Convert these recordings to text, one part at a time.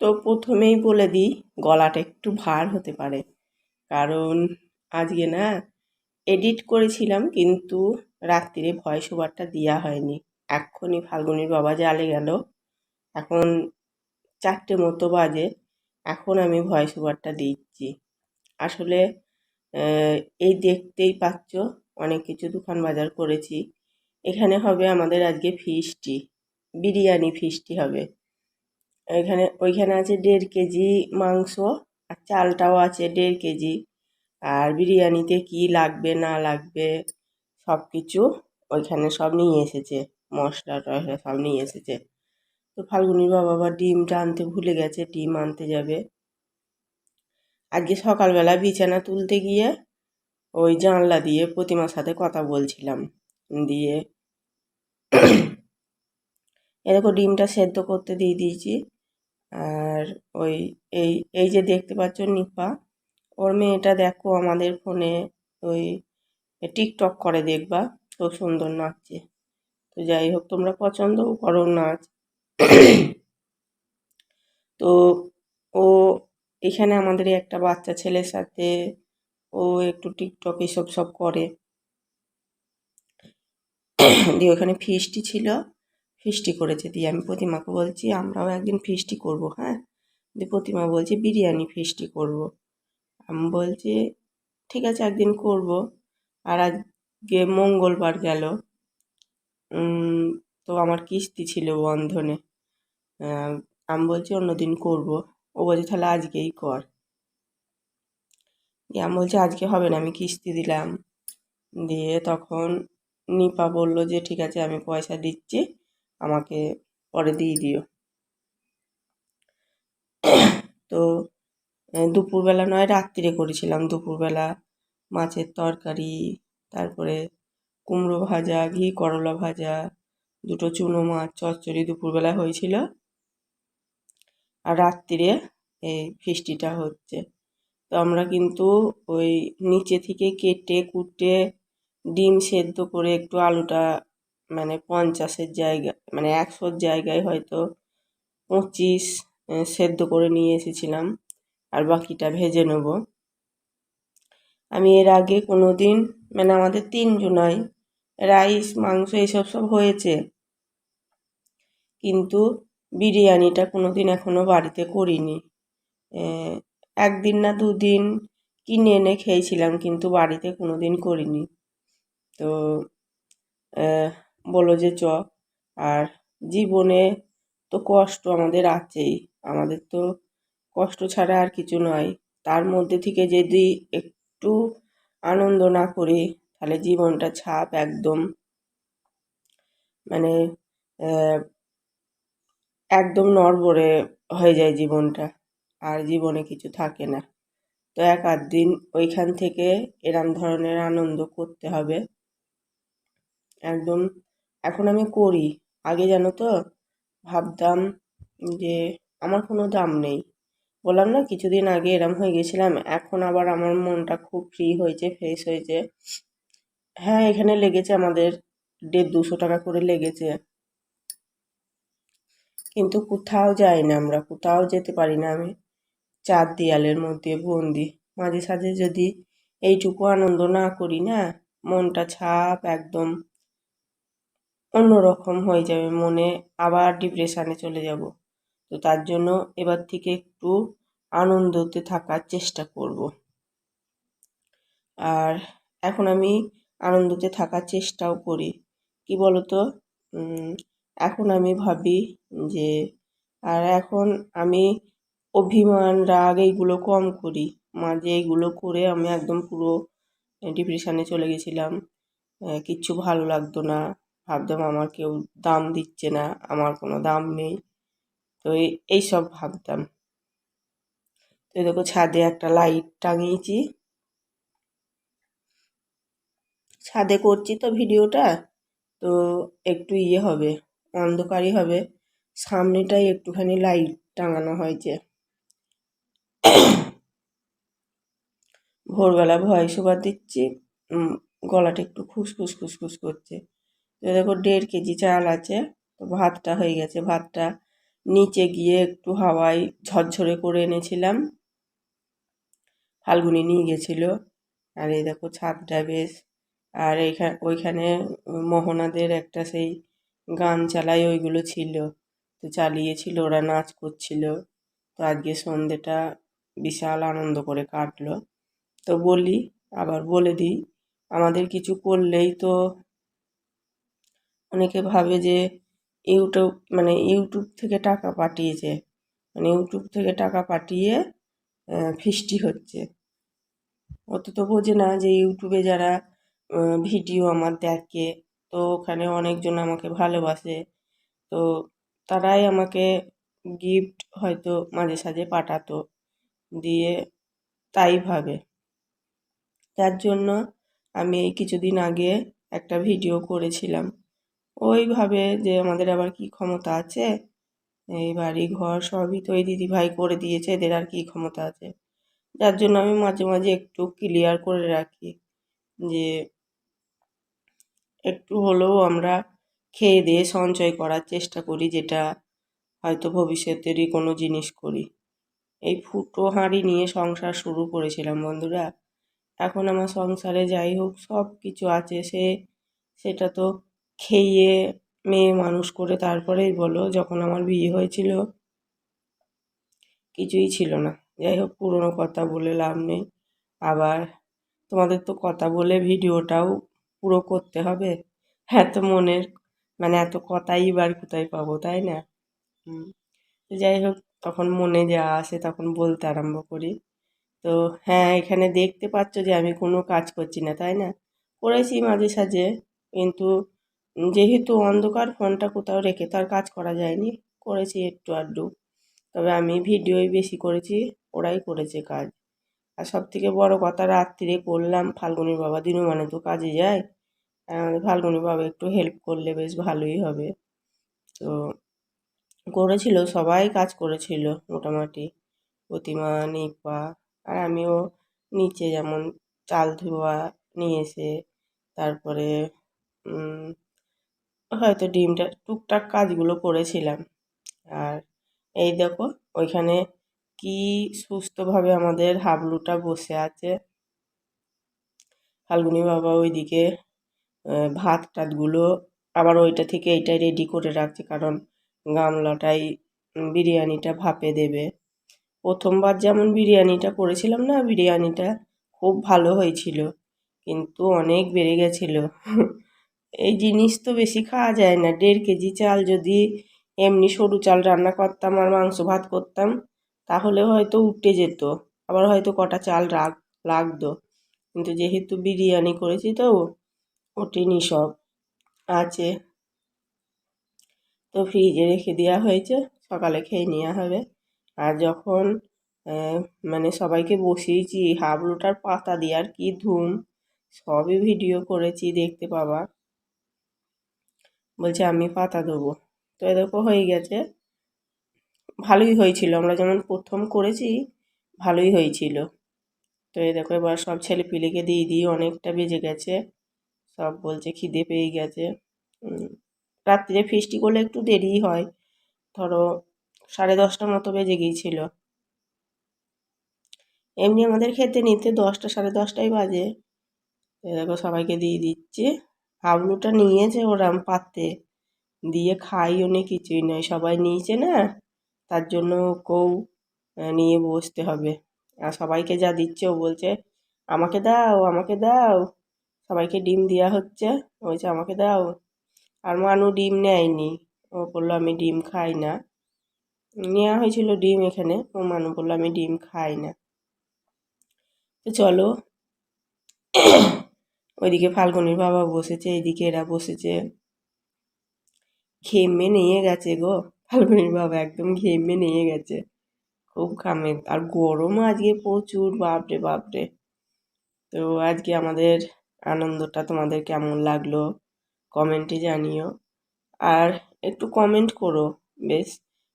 তো প্রথমেই বলে দিই, গলাটা একটু ভার হতে পারে। কারণ আজকে না এডিট করেছিলাম কিন্তু রাত্রিরে ভয়েস ওভারটা দেওয়া হয়নি। এক্ষুনি ফাল্গুনির বাবা জালে গেল। এখন চারটে মতো বাজে, এখন আমি ভয়েস ওভারটা দিচ্ছি। আসলে এই দেখতেই পাচ্ছ, অনেক কিছু দোকান বাজার করেছি। এখানে হবে আমাদের আজকে ফিস্টি বিরিয়ানি ফিস্টি হবে। এখানে, ওইখানে আছে দেড় কেজি মাংস আর চালটাও আছে দেড় কেজি। আর বিরিয়ানিতে কি লাগবে, না লাগবে সব কিছু ওইখানে সব নিয়ে এসেছে। মশলা টশলা সব নিয়ে এসেছে। তো ফাল্গুনির বাবা আবার ডিমটা আনতে ভুলে গেছে, ডিম আনতে যাবে। আজকে সকালবেলা বিছানা তুলতে গিয়ে ওই জানলা দিয়ে প্রতিমার সাথে কথা বলছিলাম। দিয়ে, এ দেখো ডিমটা সেদ্ধ করতে দিয়ে দিয়েছি। আর ওই, এই এই যে দেখতে পাচ্ছ নিপা ওর মেয়েটা দেখো আমাদের ফোনে ওই টিকটক করে দেখবা, খুব সুন্দর নাচছে। তো যাই হোক, তোমরা পছন্দও করো নাচ। তো ও, এখানে আমাদের একটা বাচ্চা ছেলের সাথে ও একটু টিকটক এসব সব করে। দিয়ে ওখানে ফিস্টি ছিল। ফিস্টি করেছে দিয়ে আমি প্রতিমাকে বলছি, আমরাও একদিন ফিস্টি করব হ্যাঁ? দিয়ে প্রতিমা বলছে, বিরিয়ানি ফিস্টি করব। আমি বলছি, ঠিক আছে, একদিন করব। আর আজকে মঙ্গলবার গেল। তো আমার কিস্তি ছিল বন্ধনে। আমি বলছি অন্যদিন করব। ও বলছে, তাহলে আজকেই কর। দিয়ে আমি বলছি, আজকে হবে না, আমি কিস্তি দিলাম। দিয়ে তখন নিপা বলল যে, ঠিক আছে, আমি পয়সা দিচ্ছি। আমাকে পরে দিয়ে দিও। তো দুপুরবেলা নয় রাত্রিরে করেছিলাম। দুপুরবেলা মাছের তরকারি, তারপরে কুমড়ো ভাজা, ঘি করলা ভাজা, দুটো চুনো মাছ, চচ্চড়ি দুপুরবেলা হয়েছিল। আর রাত্রিরে এই ফিস্টিটা হচ্ছে। তো আমরা কিন্তু ওই নিচে থেকে কেটে কুটে ডিম সেদ্ধ করে একটু আলুটা মানে পঞ্চাশের জায়গা মানে একশোর জায়গায় হয়তো পঁচিশ সেদ্ধ করে নিয়ে এসেছিলাম, আর বাকিটা ভেজে নেব। আমি এর আগে কোনো দিন মানে আমাদের তিনজনাই রাইস, মাংস এসব সব হয়েছে, কিন্তু বিরিয়ানিটা কোনো দিন এখনও বাড়িতে করিনি। একদিন না দুদিন কিনে এনে খেয়েছিলাম, কিন্তু বাড়িতে কোনো দিন করিনি। তো বলল যে চ। আর জীবনে তো কষ্ট আমাদের আছেই। আমাদের তো কষ্ট ছাড়া আর কিছু নয়। তার মধ্যে থেকে যদি একটু আনন্দ না করি, তাহলে জীবনটা ছাপ একদম। মানে একদম নড়বড়ে হয়ে যায় জীবনটা। আর জীবনে কিছু থাকে না। তো এক আধ দিন ওইখান থেকে এরম ধরনের আনন্দ করতে হবে। একদম এখন আমি করি। আগে জানো তো, ভাবতাম যে আমার কোনো দাম নেই। বললাম, না, কিছুদিন আগে এরম হয়ে গেছিলাম, এখন আবার আমার মনটা খুব ফ্রি হয়েছে ফ্রেশ হয়েছে। হ্যাঁ এখানে লেগেছে আমাদের, দেড় দুশো টাকা করে লেগেছে। কিন্তু কোথাও যাই না আমরা, কোথাও যেতে পারি না আমি। চার দেয়ালের মধ্যে বন্দি। মাঝে সাঝে যদি এইটুকু আনন্দ না করি না, মনটা ছাপ একদম অন্যরকম হয়ে যাবে মনে, আবার ডিপ্রেশানে চলে যাব। তো তার জন্য এবার থেকে একটু আনন্দতে থাকার চেষ্টা করব। আর এখন আমি আনন্দতে থাকার চেষ্টাও করি। কি বলতো? এখন আমি ভাবি যে, আর এখন আমি অভিমান, রাগ এইগুলো কম করি। মাঝে এইগুলো করে আমি একদম পুরো ডিপ্রেশানে চলে গেছিলাম। কিচ্ছু ভালো লাগতো না। ভাবতাম আমার কেউ দাম দিচ্ছে না, আমার কোনো দাম নেই। তো এই এইসব ভাবতাম। তো দেখো ছাদে একটা লাইট টাঙিয়েছি। ছাদে করছি তো ভিডিওটা, তো একটু ইয়ে হবে, অন্ধকারই হবে। সামনেটাই একটুখানি লাইট টাঙানো হয়েছে। ভোরবেলা ভয়েস ওভার দিচ্ছি গলাটা একটু খুসখুস খুসখুস করছে। তো দেখো দেড় কেজি চাল আছে, তো ভাতটা হয়ে গেছে। ভাতটা নিচে গিয়ে একটু হাওয়ায় ঝরঝরে করে এনেছিলাম। ফাল্গুনি নিয়ে গেছিল। আর এই দেখো ছাদটা বেশ। আর এইখানে ওইখানে মোহনাদের একটা সেই গান চালায় ওইগুলো ছিল। তো চালিয়েছিল, ওরা নাচ করছিল। তো আজকে সন্ধেটা বিশাল আনন্দ করে কাটলো। তো বলি, আবার বলে দিই, আমাদের কিছু করলেই তো অনেকে ভাবে যে ইউটিউব মানে ইউটিউব থেকে টাকা পাঠিয়েছে। মানে ইউটিউব থেকে টাকা পাঠিয়ে ফিস্টি হচ্ছে। অত তো বোঝে না যে ইউটিউবে যারা ভিডিও আমার দেখে, তো ওখানে অনেকজন আমাকে ভালোবাসে। তো তারাই আমাকে গিফট হয়তো মাঝে সাঝে পাঠাতো, দিয়ে তাই ভাবে। তার জন্য আমি কিছুদিন আগে একটা ভিডিও করেছিলাম। ওইভাবে যে আমাদের আবার কি ক্ষমতা আছে? এই বাড়ি ঘর সবই তো এই দিদিভাই করে দিয়েছে, এদের আর কি ক্ষমতা আছে? যার জন্য আমি মাঝে মাঝে একটু ক্লিয়ার করে রাখি যে একটু হলেও আমরা খেয়ে দিয়ে সঞ্চয় করার চেষ্টা করি, যেটা হয়তো ভবিষ্যতেরই কোনো জিনিস করি। এই ফুটো হাঁড়ি নিয়ে সংসার শুরু করেছিলাম বন্ধুরা। এখন আমার সংসারে যাই হোক সব কিছু আছে, সে, সেটা তো খেয়ে, মেয়ে মানুষ করে তারপরেই বলো, যখন আমার বিয়ে হয়েছিল, কিছুই ছিল না। যাই হোক, পুরনো কথা বলে লাভ নেই। আবার তোমাদের তো কথা বলে ভিডিওটাও পুরো করতে হবে। এত মনের মানে এত কথাই বার কোথায় পাবো, তাই না? যাই হোক, তখন মনে যা আসে তখন বলতে আরম্ভ করি। তো হ্যাঁ এখানে দেখতে পাচ্ছ যে আমি কোনো কাজ করছি না, তাই না? করেছি মাঝে সাঝে, কিন্তু যেহেতু অন্ধকার, ফোনটা কোথাও রেখে তো আর কাজ করা যায়নি। করেছি একটু আধটু। তবে আমি ভিডিওই বেশি করেছি, ওরাই করেছে কাজ। আর সব থেকে বড়ো কথা, রাত্রিরে করলাম ফাল্গুনির বাবা দিনও মানে তো কাজে যায়? আমাদের ফাল্গুনি বাবা, একটু হেল্প করলে বেশ ভালোই হবে। তো করেছিল, সবাই কাজ করেছিল মোটামুটি। প্রতিমা, নিপা, আর আমিও নিচে যেমন চাল ধোয়া নিয়ে এসে, তারপরে হয়তো ডিমটা টুকটাক কাজগুলো করেছিলাম। আর এই দেখো, ওইখানে কি সুস্থভাবে আমাদের হাবলুটা বসে আছে। ফাল্গুনি বাবা ওইদিকে ভাত টাতগুলো আবার ওইটা থেকে এইটাই রেডি করে রাখছে, কারণ গামলাটাই বিরিয়ানিটা ভাপে দেবে। প্রথমবার যেমন বিরিয়ানিটা করেছিলাম না, বিরিয়ানিটা খুব ভালো হয়েছিল, কিন্তু অনেক বেড়ে গেছিল। এই জিনিস তো বেশি খাওয়া যায় না। দেড় কেজি চাল যদি এমনি সরু চাল রান্না করতাম আর মাংস ভাত করতাম, তাহলে হয়তো উঠে যেত। আবার হয়তো কটা চাল রাগ, লাগতো। কিন্তু যেহেতু বিরিয়ানি করেছি তো, ওঠেনি সব। আছে। তো ফ্রিজে রেখে দেওয়া হয়েছে, সকালে খেয়ে নেওয়া হবে। আর যখন মানে সবাইকে বসিয়েছি, হাবলুটার পাতা দিয়ে আর কি ধুম, সবই ভিডিও করেছি, দেখতে পাবা। বলছে, আমি পাতা দেবো তো এরকম হয়ে গেছে। ভালোই হয়েছিল। আমরা যেমন প্রথম করেছি, ভালোই হয়েছিল। তো এই দেখো, এবার সব ছেলে পিলেকে দিয়ে দিই, অনেকটা বেজে গেছে। সব বলছে, খিদে পেয়ে গেছে। রাত্রিরে ফিস্টি করলে একটু দেরি হয়। ধরো, সাড়ে দশটার মতো বেজে গিয়েছিল। এমনি আমাদের খেতে নিতে দশটা, সাড়ে দশটাই বাজে। দেখো, সবাইকে দিয়ে দিচ্ছে। হাবলুটা নিয়েছে ওরাম পাতে। দিয়ে খাইও নি কিছুই নয়, সবাই নিয়েছে না, তার জন্য ওকেও নিয়ে বসতে হবে। আর সবাইকে যা দিচ্ছে ও বলছে, আমাকে দাও আমাকে দাও, সবাইকে ডিম দেওয়া হচ্ছে। বলছে, আমাকে দাও। আর মানু ডিম নেয়নি। ও বলল, আমি ডিম খাই না। নেওয়া হয়েছিল ডিম এখানে, ও মানু বলল, আমি ডিম খাই না। তো চলো। ওইদিকে ফাল্গুনির বাবা বসেছে, এইদিকে এরা বসেছে। ঘেমে নিয়ে গেছে গো। ফাল্গুনির বাবা একদম ঘেমে নিয়ে গেছে। খুব ঘামে। আর গরম আজকে প্রচুর, বাপরে বাপরে। তো আজকে আমাদের আনন্দটা তোমাদের কেমন লাগল? কমেন্টে জানিও। আর একটু কমেন্ট করো, বেশ।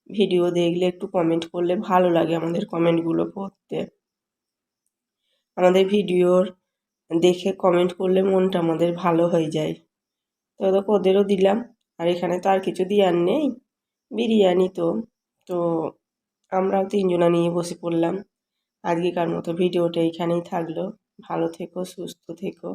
ভিডিও দেখলে একটু কমেন্ট করলে ভালো লাগে আমাদের কমেন্টগুলো পড়তে। আমাদের ভিডিওর দেখে কমেন্ট করলে মনটা আমাদের ভালো হয়ে যায়। তো ওদেরও দিলাম। আর এখানে তো আর কিছু দেওয়ার নেই। বিরিয়ানি তো। তো আমরাও তিনজনা নিয়ে বসে পড়লাম। আজকেকার মতো ভিডিওটা এখানেই থাকল। ভালো থেকো, সুস্থ থেকো।